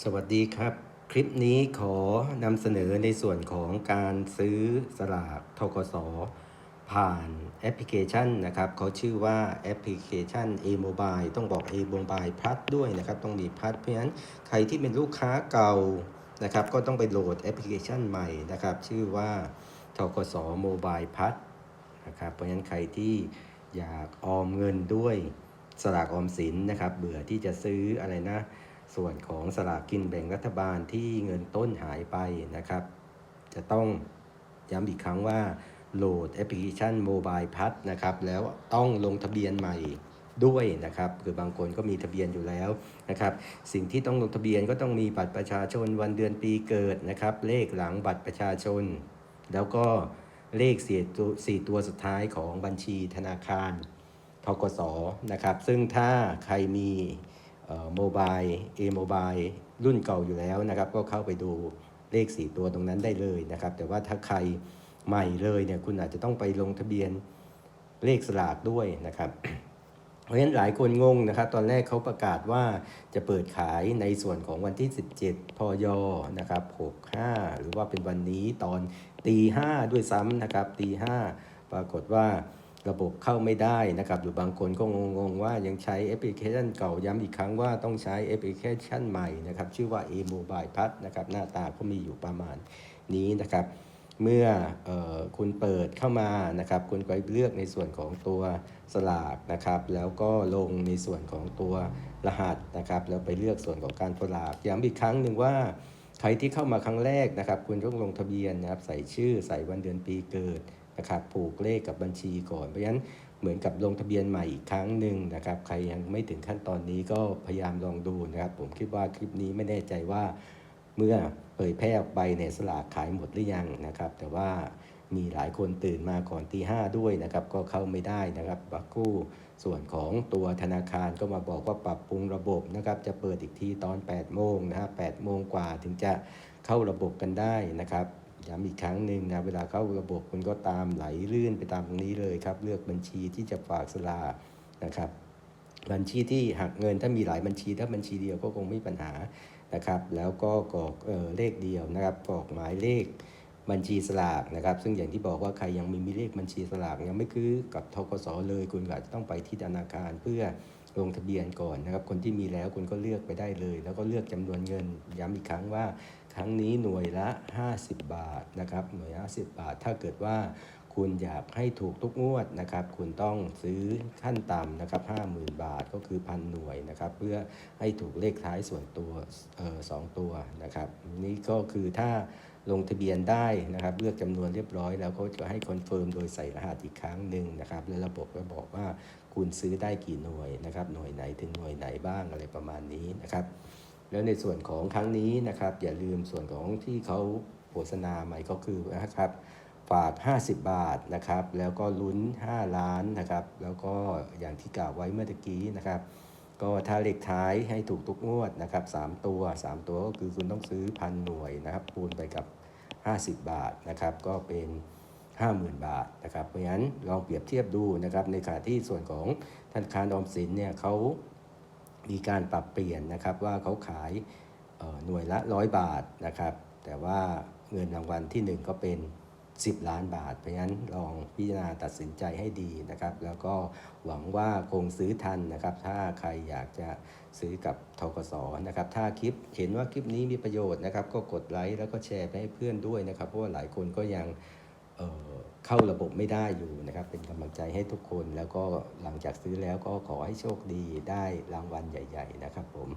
สวัสดีครับ คลิปนี้ขอนำเสนอในส่วนของการซื้อสลากทกสผ่านแอปพลิเคชันนะครับเขาชื่อว่าแอปพลิเคชัน A Mobile ต้องบอก A Mobile Plus ด้วยนะครับ ต้องมี Plus เพราะฉะนั้นใครที่เป็นลูกค้าเก่านะครับ ก็ต้องไปโหลดแอปพลิเคชันใหม่นะครับ ชื่อว่าทกส Mobile Plus นะครับเพราะฉะนั้นใครที่อยากออมเงินด้วยสลากออมสินนะครับ เบื่อที่จะซื้ออะไรนะ ส่วนของสลากกินแบ่งรัฐบาลที่เงินต้นหายไปนะครับ จะต้องย้ำอีกครั้งว่าโหลดแอปพลิเคชันโมบายพัทนะครับแล้วต้องลงทะเบียนใหม่ด้วยนะครับคือบางคนก็มีทะเบียนอยู่แล้วนะครับสิ่งที่ต้องลงทะเบียนก็ต้องมีบัตรประชาชนวันเดือนปีเกิดนะครับเลขหลังบัตรประชาชน แล้วก็เลขสี่ตัวสี่ตัวสุดท้ายของบัญชีธนาคารทกสนะครับซึ่งถ้าใครมี โมบายเอโมบายรุ่นเก่าอยู่แล้วนะครับ ก็เข้าไปดูเลข 4 ตัวตรงนั้นได้เลยนะครับ แต่ว่าถ้าใครใหม่เลยเนี่ยคุณอาจจะต้องไปลงทะเบียนเลขสลากด้วยนะครับ เพราะฉะนั้นหลายคนงงนะครับ ตอนแรกเขาประกาศว่าจะเปิดขายในส่วนของวันที่ 17 พยนะครับ65 หรือว่าเป็นวันนี้ตอนตีห้าด้วยซ้ำนะครับตีห้าปรากฏว่า ระบบเข้าไม่ได้นะครับหรือบางคนก็งงๆว่ายังใช้แอปพลิเคชันเก่าย้ำอีกครั้งว่าต้องใช้แอปพลิเคชันใหม่นะครับ ชื่อว่า A Mobile Plus นะครับหน้าตาก็มีอยู่ประมาณนี้นะครับ เมื่อออคุณเปิดเข้ามานะครับ คุณไปเลือกในส่วนของตัวสลากนะครับ แล้วก็ลงในส่วนของตัวรหัสนะครับแล้วไปเลือกส่วนของการสลากย้ำอีกครั้งหนึ่งว่าใครที่เข้ามาครั้งแรกนะครับ คุณต้องลงทะเบียนนะครับ ใส่ชื่อใส่วันเดือนปีเกิด นะครับผูกเลขกับบัญชีก่อน เพราะฉะนั้นเหมือนกับลงทะเบียนใหม่อีกครั้งหนึ่งนะครับ ใครยังไม่ถึงขั้นตอนนี้ก็พยายามลองดูนะครับ ผมคิดว่าคลิปนี้ไม่แน่ใจว่า เมื่อเผยแพร่ออกไปเนี่ยสลากขายหมดหรือยังนะครับ แต่ว่ามีหลายคนตื่นมาก่อนตีห้าด้วยนะครับ ก็เข้าไม่ได้นะครับบักกู้ส่วนของตัวธนาคารก็มาบอกว่าปรับปรุงระบบนะครับ จะเปิดอีกทีตอน 8 โมงนะครับ8โมงกว่าถึงจะเข้าระบบกันได้นะครับ ย้ำอีกครั้งหนึ่งนะเวลาเข้าระบบมันก็ตามไหลลื่นไปตามตรงนี้เลยครับ เลือกบัญชีที่จะฝากสลากนะครับ บัญชีที่หักเงินถ้ามีหลายบัญชีถ้าบัญชีเดียวก็คงไม่มีปัญหานะครับ แล้วก็กรอกเออเลขเดียวนะครับกรอกหมายเลขบัญชีสลากนะครับ ซึ่งอย่างที่บอกว่าใครยังไม่มีเลขบัญชีสลากยังไม่คือกับทกสเลยคุณก็อาจจะต้องไปที่ธนาคารเพื่อ ลงทะเบียนก่อนนะครับ คนที่มีแล้วคุณก็เลือกไปได้เลย แล้วก็เลือกจำนวนเงิน ย้ำอีกครั้งว่า ครั้งนี้หน่วยละ 50 บาทนะครับ หน่วยละ50 บาท ถ้าเกิดว่า คุณอยากให้ถูกทุกงวดนะครับ คุณต้องซื้อขั้นต่ำนะครับ50,000 บาทก็คือพันหน่วยนะครับ เพื่อให้ถูกเลขท้ายส่วนตัวออสองตัวนะครับ นี่ก็คือถ้าลงทะเบียนได้นะครับเลือกจำนวนเรียบร้อยแล้วเขาจะให้คอนเฟิร์มโดยใส่รหัสอีกครั้งหนึ่งนะครับแล้วระบบก็บอกว่าคุณซื้อได้กี่หน่วยนะครับ หน่วยไหนถึงหน่วยไหนบ้างอะไรประมาณนี้นะครับ แล้วในส่วนของครั้งนี้นะครับ อย่าลืมส่วนของที่เขาโฆษณาใหม่ก็คือนะครับ ฝาก 50 บาทนะครับ แล้วก็ลุ้น 5 ล้านนะครับ แล้วก็อย่างที่กล่าวไว้เมื่อกี้นะครับ ก็ถ้าเลขท้ายให้ถูกทุกงวดนะครับ 3 ตัว 3 ตัวก็คือคุณต้องซื้อพันหน่วยนะครับคูณไปกับ 50 บาทนะครับ ก็เป็น 50,000 บาทนะครับ เพราะฉะนั้นลองเปรียบเทียบดูนะครับ ในขณะที่ส่วนของธนาคารออมสินเนี่ยเขามีการปรับเปลี่ยนนะครับว่าเขาขายหน่วยละร้อยบาทนะครับ แต่ว่าเงินรางวัลที่ 1 ก็เป็น 10 ล้านบาท เพราะฉะนั้นลองพิจารณาตัดสินใจให้ดีนะครับ แล้วก็หวังว่าคงซื้อทันนะครับ ถ้าใครอยากจะซื้อกับทกสนะครับ ถ้าคลิปเห็นว่าคลิปนี้มีประโยชน์นะครับ ก็กดไลค์แล้วก็แชร์ไปให้เพื่อนด้วยนะครับ เพราะว่าหลายคนก็ยังเเข้าระบบไม่ได้อยู่นะครับ เป็นกำลังใจให้ทุกคน แล้วก็หลังจากซื้อแล้วก็ขอให้โชคดีได้รางวัลใหญ่ ๆ นะครับผม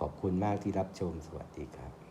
ขอบคุณมากที่รับชมสวัสดีครับ